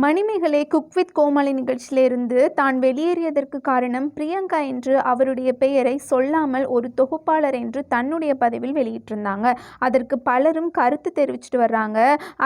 Manimekalai cook with கோமாளி நிகழ்ச்சியிலிருந்து தான் வெளியேறியதற்கு காரணம் பிரியங்கா என்று அவருடைய பெயரை சொல்லாமல் ஒரு தொகுப்பாளர் என்று தன்னுடைய பதவியில் வெளியிட்டிருந்தாங்க. அதற்கு பலரும் கருத்து தெரிவிச்சிட்டு வர்றாங்க.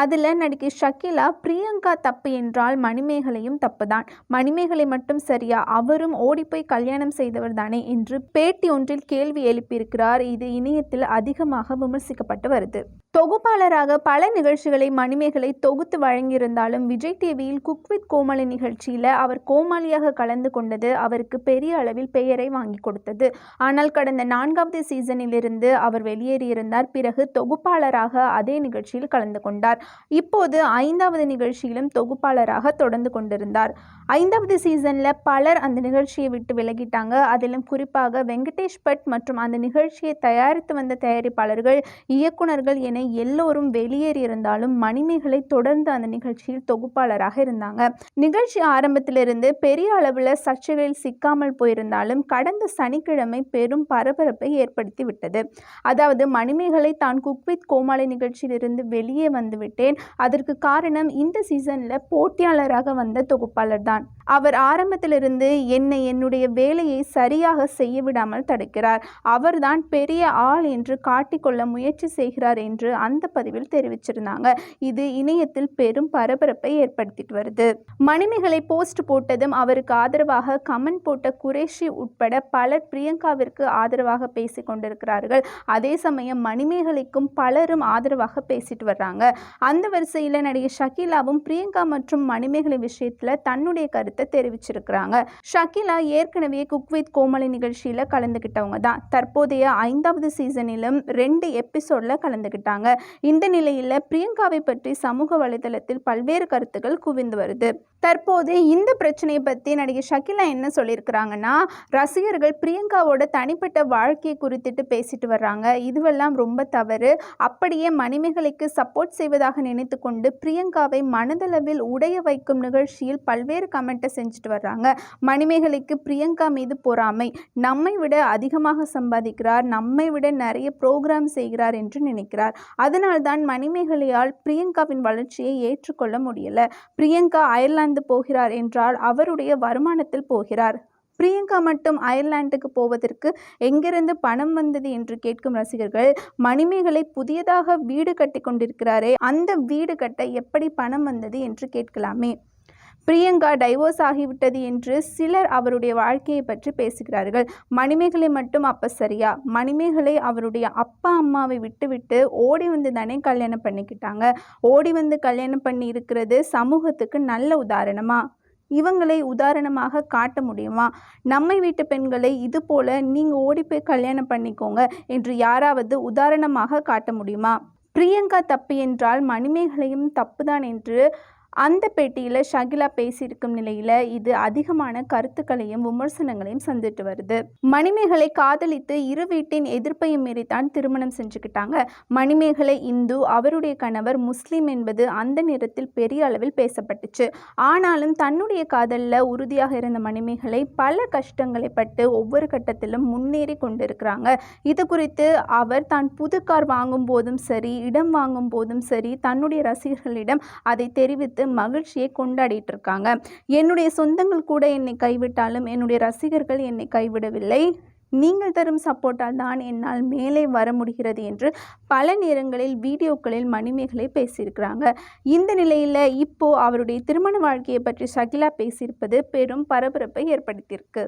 அதில் நடிகை ஷக்கிலா பிரியங்கா தப்பு என்றால் மணிமேகலையும் தப்பு தான் மணிமேகலை மட்டும் சரியா அவரும் ஓடிப்போய் கல்யாணம் செய்தவர் தானே என்று பேட்டி ஒன்றில் கேள்வி எழுப்பியிருக்கிறார். இது இணையத்தில் அதிகமாக விமர்சிக்கப்பட்டு வருது. தொகுப்பாளராக பல நிகழ்ச்சிகளை மணிமேகலை தொகுத்து வழங்கியிருந்தாலும் விஜய் டிவியில் குக் வித் கோமாளி நிகழ்ச்சியில் அவர் கோமாளியாக கலந்து கொண்டது அவருக்கு பெரிய அளவில் பெயரை வாங்கி கொடுத்தது. ஆனால் கடந்த நான்காவது சீசனிலிருந்து அவர் வெளியேறியிருந்தார். பிறகு தொகுப்பாளராக அதே நிகழ்ச்சியில் கலந்து கொண்டார். இப்போது ஐந்தாவது நிகழ்ச்சியிலும் தொகுப்பாளராக தொடர்ந்து கொண்டிருந்தார். ஐந்தாவது சீசனில் பலர் அந்த நிகழ்ச்சியை விட்டு விலகிட்டாங்க. அதிலும் குறிப்பாக வெங்கடேஷ் பட் மற்றும் அந்த நிகழ்ச்சியை தயாரித்து வந்த தயாரிப்பாளர்கள் இயக்குனர்கள் என எல்லோரும் வெளியேறியிருந்தாலும் மணிமேகலை தொடர்ந்து அந்த நிகழ்ச்சியில் தொகுப்பாளராக இருந்தாங்க. நிகழ்ச்சி ஆரம்பத்திலிருந்து பெரிய அளவில் சர்ச்சைகளில் சிக்காமல் போயிருந்தாலும் கடந்த சனிக்கிழமை பெரும் பரபரப்பை ஏற்படுத்தி விட்டது. அதாவது மணிமேகலை தான் குக்வித் கோமாளி நிகழ்ச்சியிலிருந்து வெளியே வந்துவிட்டேன் அதற்கு காரணம் இந்த சீசனில் போட்டியாளராக வந்த தொகுப்பாளர் தான். அவர் ஆரம்பத்திலிருந்து என்னை என்னுடைய வேலையை சரியாக செய்ய விடாமல் தடுக்கிறார். அவர்தான் பெரிய ஆள் என்று காட்டிக்கொள்ள முயற்சி செய்கிறார் என்று அந்த பதிவில் தெரிவிச்சிருந்தாங்க. இது இணையத்தில் பெரும் பரபரப்பை ஏற்படுத்திட்டு வருது. மணிமேகலை போஸ்ட் போட்டதும் அவருக்கு ஆதரவாக கமெண்ட் போட்ட குரேஷி உட்பட பலர் பிரியங்காவிற்கு ஆதரவாக பேசி கொண்டிருக்கிறார்கள். அதே சமயம் மணிமேகலைக்கும் பலரும் ஆதரவாக பேசிட்டு வர்றாங்க. அந்த வரிசையில் நடிகை ஷக்கீலாவும் பிரியங்கா மற்றும் மணிமேகலை விஷயத்தில் தன்னுடைய கருத்தை தெரிவிச்சிருக்கிறாங்க. ஷக்கீலா ஏற்கனவே குக் வித் கோமலி நிகழ்ச்சியில் கலந்துக்கிட்டவங்க தான். தற்போதைய ஐந்தாவது சீசனிலும் ரெண்டு எபிசோடில் கலந்துக்கிட்டாங்க இந்த நிலையில் பிரியங்காவை பற்றி சமூக வலைதளத்தில் பல்வேறு கருத்துக்கள் குவிந்து வருது. தற்போது இந்த பிரச்சனையை பற்றி நடிகை ஷக்கிலா என்ன சொல்லியிருக்கிறாங்கன்னா ரசிகர்கள் பிரியங்காவோட தனிப்பட்ட வாழ்க்கையை குறித்துட்டு பேசிட்டு வர்றாங்க. இதுவெல்லாம் ரொம்ப தவறு. அப்படியே மணிமேகலைக்கு சப்போர்ட் செய்வதாக நினைத்து கொண்டு பிரியங்காவை மனதளவில் உடைய வைக்கும் நிகழ்ச்சியில் பல்வேறு கமெண்ட்டை செஞ்சுட்டு வர்றாங்க. மணிமேகலைக்கு பிரியங்கா மீது பொறாமை. நம்மை விட அதிகமாக சம்பாதிக்கிறார். நம்மை விட நிறைய ப்ரோக்ராம் செய்கிறார் என்று நினைக்கிறார். அதனால்தான் மணிமேகலையால் பிரியங்காவின் வளர்ச்சியை ஏற்றுக்கொள்ள முடியலை. பிரியங்கா அயர்லாந்து போகிறார் என்றால் அவருடைய வருமானத்தில் போகிறார். பிரியங்கா மட்டும் அயர்லாந்துக்கு போவதற்கு எங்கிருந்து பணம் வந்தது என்று கேட்கும் ரசிகர்கள் மணிமேகலை புதியதாக வீடு கட்டி கொண்டிருக்கிறாரே அந்த வீடு கட்ட எப்படி பணம் வந்தது என்று கேட்கலாமே. பிரியங்கா டைவோர்ஸ் ஆகிவிட்டது என்று சிலர் அவருடைய வாழ்க்கையை பற்றி பேசுகிறார்கள். மணிமேகலை மட்டும் அப்போ சரியா மணிமேகலை அவருடைய அப்பா அம்மாவை விட்டுவிட்டு ஓடி வந்து தானே கல்யாணம் பண்ணிக்கிட்டாங்க. ஓடி வந்து கல்யாணம் பண்ணி இருக்கிறது சமூகத்துக்கு நல்ல உதாரணமா? இவங்களை உதாரணமாக காட்ட முடியுமா? நம்மை வீட்டு பெண்களை இது போல நீங்கள் ஓடி போய் கல்யாணம் பண்ணிக்கோங்க என்று யாராவது உதாரணமாக காட்ட முடியுமா? பிரியங்கா தப்பு என்றால் மணிமேகலையும் தப்புதான் என்று அந்த பேட்டியில் ஷகிலா பேசியிருக்கும் நிலையில் இது அதிகமான கருத்துக்களையும் விமர்சனங்களையும் சந்திட்டு வருது. மணிமேகலை காதலித்து இரு வீட்டின் எதிர்ப்பையும் மீறித்தான் திருமணம் செஞ்சுக்கிட்டாங்க. மணிமேகலை இந்து அவருடைய கணவர் முஸ்லீம் என்பது அந்த நேரத்தில் பெரிய அளவில் பேசப்பட்டுச்சு. ஆனாலும் தன்னுடைய காதலில் உறுதியாக இருந்த மணிமேகலை பல கஷ்டங்களை பட்டு ஒவ்வொரு கட்டத்திலும் முன்னேறி கொண்டிருக்கிறாங்க. இது குறித்து அவர் தான் புது கார் வாங்கும் போதும் சரி இடம் வாங்கும் போதும் சரி தன்னுடைய ரசிகர்களிடம் அதை தெரிவித்து மகிழ்ச்சியை கொண்டாடிட்டு இருக்காங்க என்னுடைய சொந்தங்கள் கூட என்னை கைவிட்டாலும் என்னுடைய ரசிகர்கள் என்னை கைவிடவில்லை. நீங்கள் தரும் சப்போர்ட்டால் தான் என்னால் மேலே வர முடிகிறது என்று பல நேரங்களில் வீடியோக்களில் மணிமேகலை பேசியிருக்கிறாங்க. இந்த நிலையில் இப்போ அவருடைய திருமண வாழ்க்கையை பற்றி ஷகிலா பேசியிருப்பது பெரும் பரபரப்பை ஏற்படுத்தியிருக்கு.